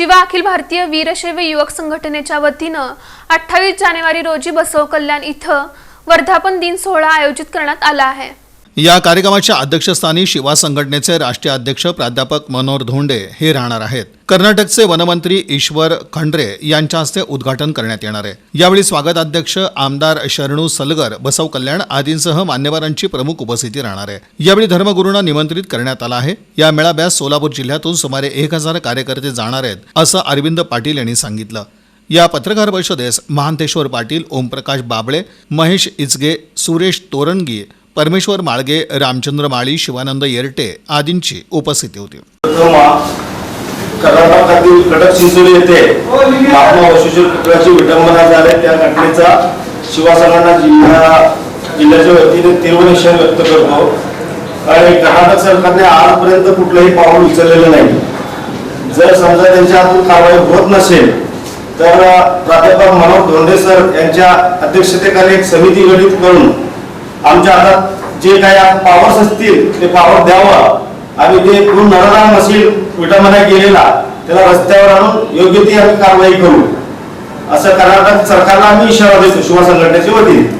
शिवा अखिल भारतीय वीरशैव युवक संघटनेच्या वतीनं अठ्ठावीस जानेवारी रोजी बसव कल्याण इथं वर्धापन दिन सोहळा आयोजित करण्यात आला आहे. या कार्यक्रमाच्या अध्यक्षस्थानी शिवा संघटनेचे राष्ट्रीय अध्यक्ष प्राध्यापक मनोहर धोंडे हे राहणार आहेत. कर्नाटकचे वनमंत्री ईश्वर खंड्रे यांच्या हस्ते उद्घाटन करण्यात येणार आहे. यावेळी स्वागताध्यक्ष आमदार शरणू सलगर बसव कल्याण आदींसह मान्यवरांची प्रमुख उपस्थिती राहणार आहे. यावेळी धर्मगुरूंना निमंत्रित करण्यात आलं आहे. या मेळाव्यास सोलापूर जिल्ह्यातून सुमारे एक हजार कार्यकर्ते जाणार आहेत असं अरविंद पाटील यांनी सांगितलं. या पत्रकार परिषदेस महांतेश्वर पाटील ओमप्रकाश बाबळे महेश इचगे सुरेश तोरणगी परमेश्वर माळगे रामचंद्र माळी शिवानंद येरटे आदींची उपस्थिती होती. कडक चिंचोली येथे महात्मा बसवेश्वर पुतळ्याची विडंबना त्या घटनेचा जिल्हा जिल्ह्याच्या वतीने तीव्र निषेध व्यक्त करतो. आणि कर्नाटक सरकारने आजपर्यंत कुठलंही पाऊल उचललेलं नाही. जर समजा त्यांच्या हातून कारवाई होत नसेल तर प्राध्यापक मनोज धोंडे सर यांच्या अध्यक्षतेखाली एक समिती गठीत करून आमच्या हातात जे काही पॉवर्स असतील ते पॉवर द्यावं. आणि ते पूर्ण नरदान नसेल विटामध्ये गेलेला त्याला रस्त्यावर आणून योग्य ती आम्ही कारवाई करू. असं कर्नाटक सरकारला आम्ही इशारा देतो शिवा संघटनेच्या वतीने.